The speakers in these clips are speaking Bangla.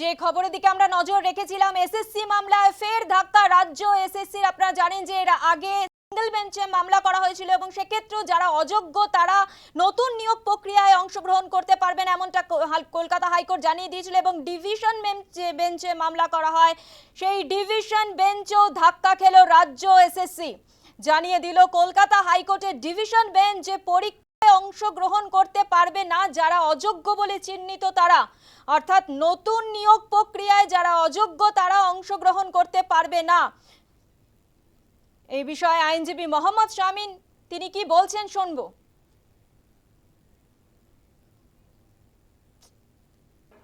যে খবরের দিকে আমরা নজর রেখেছিলাম এসএসসি মামলায় ফের ধাক্কা। রাজ্য এসএসসির আপনারা জানেন যে এর আগে সিঙ্গেল বেঞ্চে মামলা করা হয়েছিল এবং সেক্ষেত্রেও যারা অযোগ্য, তারা নতুন নিয়োগ প্রক্রিয়ায় অংশগ্রহণ করতে পারবেন এমনটা কলকাতা হাইকোর্ট জানিয়ে দিয়েছিল এবং ডিভিশন বেঞ্চে মামলা করা হয়। সেই ডিভিশন বেঞ্চও ধাক্কা খেলো রাজ্য এসএসসি জানিয়ে দিল কলকাতা হাইকোর্টের ডিভিশন বেঞ্চ যে পরীক্ষায় অংশগ্রহণ করতে পারবে না, যারা অযোগ্য বলে চিহ্নিত তারা। অর্থাৎ নতুন নিয়োগ প্রক্রিয়ায় যারা অযোগ্য, তারা অংশগ্রহণ করতে পারবে না। এই বিষয়ে আইনজীবী মোহাম্মদ শামিন তিনি কি বলছেন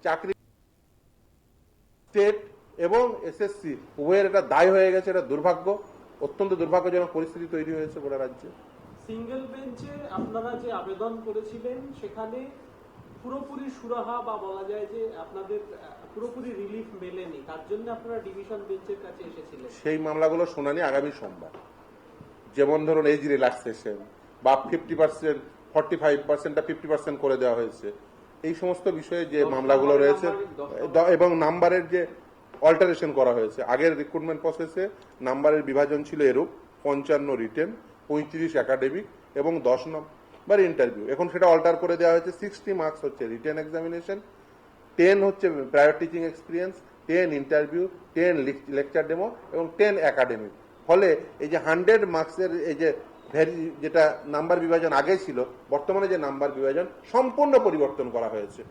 চাকরি স্টেট এবং এসএসসি উভয়ের এটা দায় হয়ে গেছে, এটা দুর্ভাগ্য, অত্যন্ত দুর্ভাগ্যজনক পরিস্থিতি তৈরি হয়েছে গোটা রাজ্যে। সিঙ্গেল বেঞ্চে আপনারা যে আবেদন করেছিলেন সেখানে পুরোপুরি সুরাহা বা বলা যায় যে আপনাদের পুরোপুরি রিলিফ মেলেনি। তার জন্য আপনারা ডিভিশন বেঞ্চের কাছে এসেছিলেন। সেই মামলাগুলো শুনানি আগামী সোমবার। যেমন ধরুন এজ রিল্যাক্সেশন বা ফিফটি পার্সেন্ট ফর্টি ফাইভ পার্সেন্টটা ফিফটি পার্সেন্ট করে দেওয়া হয়েছে। এই সমস্ত বিষয়ে যে মামলাগুলো রয়েছে এবং নাম্বারের যে অল্টারেশন করা হয়েছে আগের রিক্রুটমেন্ট প্রসেসে নাম্বারের বিভাজন ছিল এরূপ পঞ্চান্ন রিটেন পঁয়ত্রিশ একাডেমিক এবং দশ নম্বর ইন্টারভিউ এখন সেটা অল্টার করে দেওয়া হয়েছে সিক্সটি মার্কস হচ্ছে রিটেন এক্সামিনেশন টেন হচ্ছে prior teaching experience ten interview ten lecture demo এবং টেন একাডেমিক ফলে এই যে হান্ড্রেড মার্কসের এই যে ভ্যারি যেটা নাম্বার বিভাজন আগে ছিল, বর্তমানে যে নাম্বার বিভাজন সম্পূর্ণ পরিবর্তন করা হয়েছে।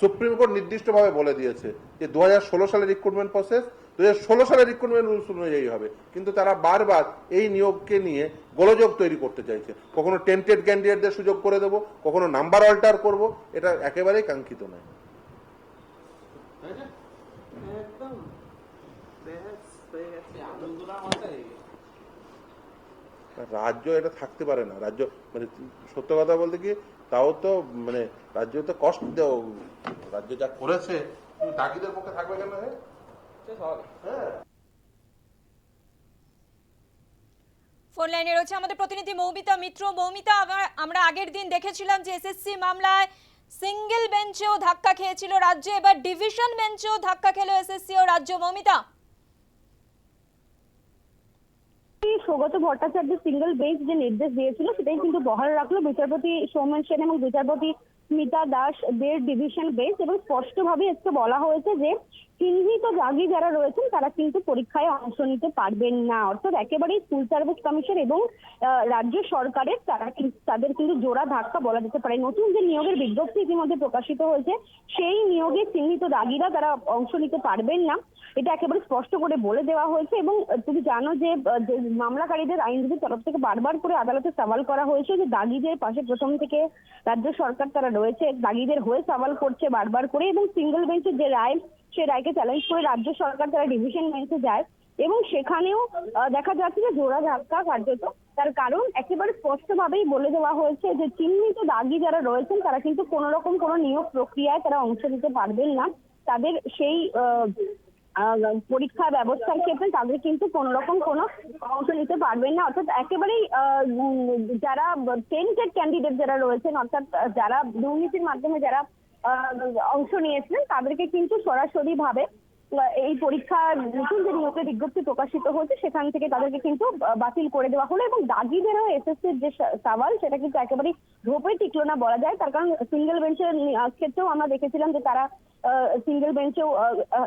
সুপ্রিম কোর্ট নির্দিষ্টভাবে বলে দিয়েছে যে দু হাজার ষোলো সালের রিক্রুটমেন্ট প্রসেস দু সালের রিক্রুটমেন্ট রুলস অনুযায়ী হবে। কিন্তু তারা বারবার এই নিয়োগকে নিয়ে গোলযোগ তৈরি করতে চাইছে। কখনো টেন্টেড ক্যান্ডিডেটদের সুযোগ করে দেবো, কখনো নাম্বার অল্টার করব, এটা একেবারেই কাঙ্ক্ষিত নয়। রাজ্য এটা থাকতে পারে না। রাজ্য মানে সত্য কথা বলতে কি, তাও তো মানে রাজ্য তো কষ্ট দেও রাজ্য যা করেছে তুমি পক্ষে থাকবে কেন হ্যাঁ ফোন লাইনে রয়েছে আমাদের প্রতিনিধি মৌমিতা মিত্র। মৌমিতা আমরা- আমরা আগের দিন দেখেছিলাম যে এসএসসি মামলায় সিঙ্গেল বেঞ্চেও ধাক্কা খেয়েছিল রাজ্য। এবার ডিভিশন বেঞ্চেও ধাক্কা খেলো এসএসসি ও রাজ্য। মৌমিতা। সৌগত ভট্টাচার্য সিঙ্গেল বেঞ্চ যে নির্দেশ দিয়েছিল সেটাই কিন্তু বহাল রাখল বিচারপতি সৌমেন সেন এবং বিচারপতি স্মিতা দাস দের ডিভিশন বেঞ্চ এবং স্পষ্টভাবে আজকে বলা হয়েছে যে চিহ্নিত দাগি যারা রয়েছেন, তারা কিন্তু পরীক্ষায় অংশ নিতে পারবেন না। অর্থাৎ একেবারেই স্কুল সার্ভিস কমিশন এবং রাজ্য সরকারের তারা তাদের কিন্তু জোড়া ধাক্কা বলা যেতে পারে। নতুন যে নিয়োগের বিজ্ঞপ্তি ইতিমধ্যে প্রকাশিত হয়েছে, সেই নিয়োগে চিহ্নিত দাগিরা তারা অংশ নিতে পারবেন না। এটা একেবারে স্পষ্ট করে বলে দেওয়া হয়েছে এবং তুমি জানো যে মামলাকারীদের আইনজীবীর তরফ থেকে বারবার করে আদালতে সওয়াল করা হয়েছে যে দাগিদের পাশে প্রথম থেকে রাজ্য সরকার তারা রয়েছে, দাগিদের হয়ে সওয়াল করছে বারবার করে এবং সিঙ্গল বেঞ্চের যে রায় সে রায়কে চ্যালেঞ্জ করে রাজ্য সরকার তারা ডিভিশন বেঞ্চে যায় এবং সেখানেও দেখা যাচ্ছে যে জোড়া ধাক্কা কার্যত। তার কারণ একেবারে স্পষ্টভাবেই বলে দেওয়া হয়েছে যে চিহ্নিত দাগি যারা রয়েছেন, তারা কিন্তু কোনো রকম কোনো নিয়োগ প্রক্রিয়ায় তারা অংশ নিতে পারবেন না। তাদের সেই পরীক্ষা ব্যবস্থার ক্ষেত্রে তাদের কিন্তু কোন রকম কোনো অংশ নিতে পারবেন না। অর্থাৎ একেবারেই যারা টেন্টেড ক্যান্ডিডেট যারা রয়েছেন, অর্থাৎ যারা দুর্নীতির মাধ্যমে যারা অংশ নিয়েছিলেন। তাদেরকে কিন্তু সরাসরি ভাবে এই পরীক্ষার নতুন যে নিয়োগের বিজ্ঞপ্তি প্রকাশিত হয়েছে, সেখান থেকে তাদেরকে কিন্তু বাতিল করে দেওয়া হলো এবং দাগিদেরও এসএসসির যে সওয়াল, সেটা কিন্তু একেবারেই ধোপে টিকলো না বলা যায়। তার কারণ সিঙ্গেল বেঞ্চের ক্ষেত্রেও আমরা দেখেছিলাম যে তারা সিঙ্গেল বেঞ্চেও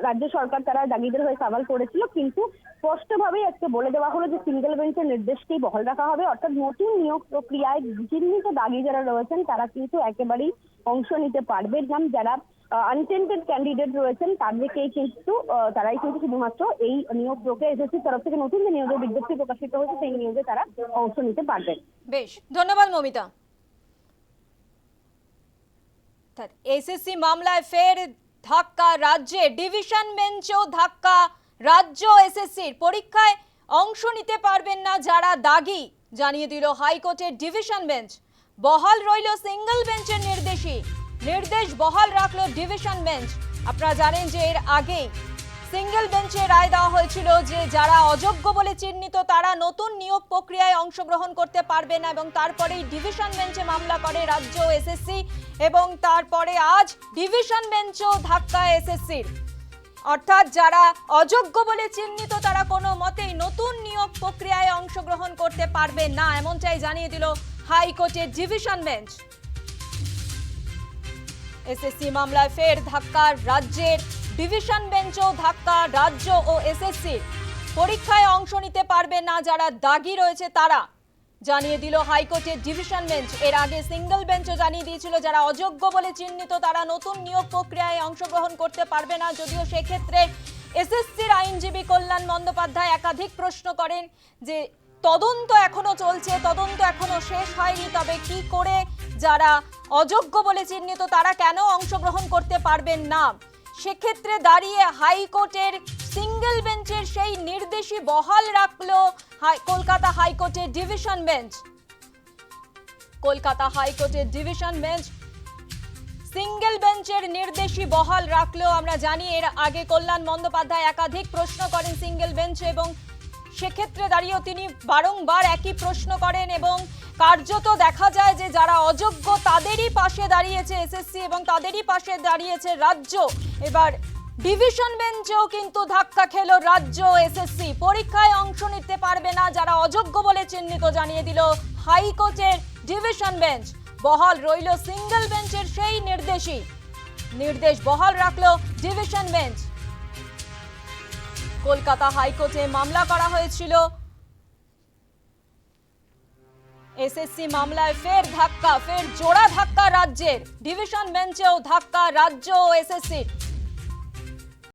রাজ্য সরকার তারা দাগিদের হয়ে সওয়াল করেছিল। কিন্তু স্পষ্টভাবেই আজকে বলে দেওয়া হলো যে সিঙ্গেল বেঞ্চের নির্দেশকেই বহাল রাখা হবে। অর্থাৎ নতুন নিয়োগ প্রক্রিয়ায় চিহ্নিত দাগি যারা রয়েছেন, তারা কিন্তু একেবারেই অংশ নিতে পারবেন না। যারা আনটেন্টেড ক্যান্ডিডেট রয়েছেন তাদেরকেই কিন্তু তারাই কিন্তু শুধুমাত্র এই নিয়োগ প্রক্রিয়া এসএসসির তরফ থেকে নতুন যে নিয়োগের বিজ্ঞপ্তি প্রকাশিত হয়েছে, সেই নিয়োগে তারা অংশ নিতে পারবেন। বেশ, ধন্যবাদ মমিতা। এসএসসি মামলায় ফের ধাক্কা রাজ্যে, ডিভিশন বেঞ্চেও ধাক্কা, রাজ্য এসএসসির পরীক্ষায় অংশ নিতে পারবেন না যারা দাগি, জানিয়ে দিল হাইকোর্টের ডিভিশন বেঞ্চ। বহাল রইল সিঙ্গল বেঞ্চের নির্দেশই। নির্দেশ বহাল রাখল ডিভিশন বেঞ্চ। আপনারা জানেন যে এর আগেই সিঙ্গেল বেঞ্চে রায় দেওয়া হয়েছিল যে যারা অযোগ্য বলে চিহ্নিত, তারা নতুন নিয়োগ প্রক্রিয়ায় অংশগ্রহণ করতে পারবে না এবং তারপরেই ডিভিশন বেঞ্চে মামলা করে রাজ্য এসএসসি এবং তারপরে আজ ডিভিশন বেঞ্চও ধাক্কা এসএসসির অর্থাৎ যারা অযোগ্য বলে চিহ্নিত, তারা কোনো মতেই নতুন নিয়োগ প্রক্রিয়ায় অংশগ্রহণ করতে পারবে না, এমনটাই জানিয়ে দিল হাইকোর্টের ডিভিশন বেঞ্চ। এসএসসি মামলায় ফের ধাক্কা রাজ্যের ডিভিশন বেঞ্চও ধাক্কা, রাজ্য ও এসএসসি পরীক্ষায় অংশ নিতে পারবে না যারা দাগি রয়েছে তারা। জানিয়ে দিল হাইকোর্টের ডিভিশন বেঞ্চ। এর আগে সিঙ্গেল বেঞ্চও জানিয়ে দিয়েছিল যারা অযোগ্য বলে চিহ্নিত তারা নতুন নিয়োগ প্রক্রিয়ায় অংশগ্রহণ করতে পারবে না। যদিও সেক্ষেত্রে এসএসসির আইনজীবী কল্যাণ বন্দ্যোপাধ্যায় একাধিক প্রশ্ন করেন যে, তদন্ত এখনও চলছে, তদন্ত এখনও শেষ হয়নি, তবে কি করে যারা অযোগ্য বলে চিহ্নিত, তারা কেন অংশগ্রহণ করতে পারবেন না? সেক্ষেত্রে দাঁড়িয়ে হাইকোর্টের সিঙ্গেল বেঞ্চের সেই নির্দেশই বহাল রাখল কলকাতা হাইকোর্টের ডিভিশন বেঞ্চ। কলকাতা হাইকোর্টের ডিভিশন বেঞ্চ সিঙ্গেল বেঞ্চের নির্দেশই বহাল রাখলেও আমরা জানি এর আগে কল্যাণ বন্দ্যোপাধ্যায় একাধিক প্রশ্ন করেন সিঙ্গেল বেঞ্চ এবং সেক্ষেত্রে দাঁড়িয়েও তিনি বারংবার একই প্রশ্ন করেন এবং কার্যত দেখা যায় যে যারা অযোগ্য, তাদেরই পাশে দাঁড়িয়েছে এসএসসি এবং তাদেরই পাশে দাঁড়িয়েছে রাজ্য। এবার ডিভিশন বেঞ্চেও কিন্তু ধাক্কা খেলো রাজ্য এসএসসি পরীক্ষায় অংশ নিতে পারবে না যারা অযোগ্য বলে চিহ্নিত জানিয়ে দিল হাইকোর্টের ডিভিশন বেঞ্চ। বহাল রইল সিঙ্গেল বেঞ্চের সেই নির্দেশই। নির্দেশ বহাল রাখল ডিভিশন বেঞ্চ। কলকাতা হাইকোর্টে মামলা করা হয়েছিল এসএসসি মামলায় ফের ধাক্কা ফের জোড়া ধাক্কা রাজ্যের। ডিভিশন বেঞ্চেও ধাক্কা রাজ্য ও এসএসসির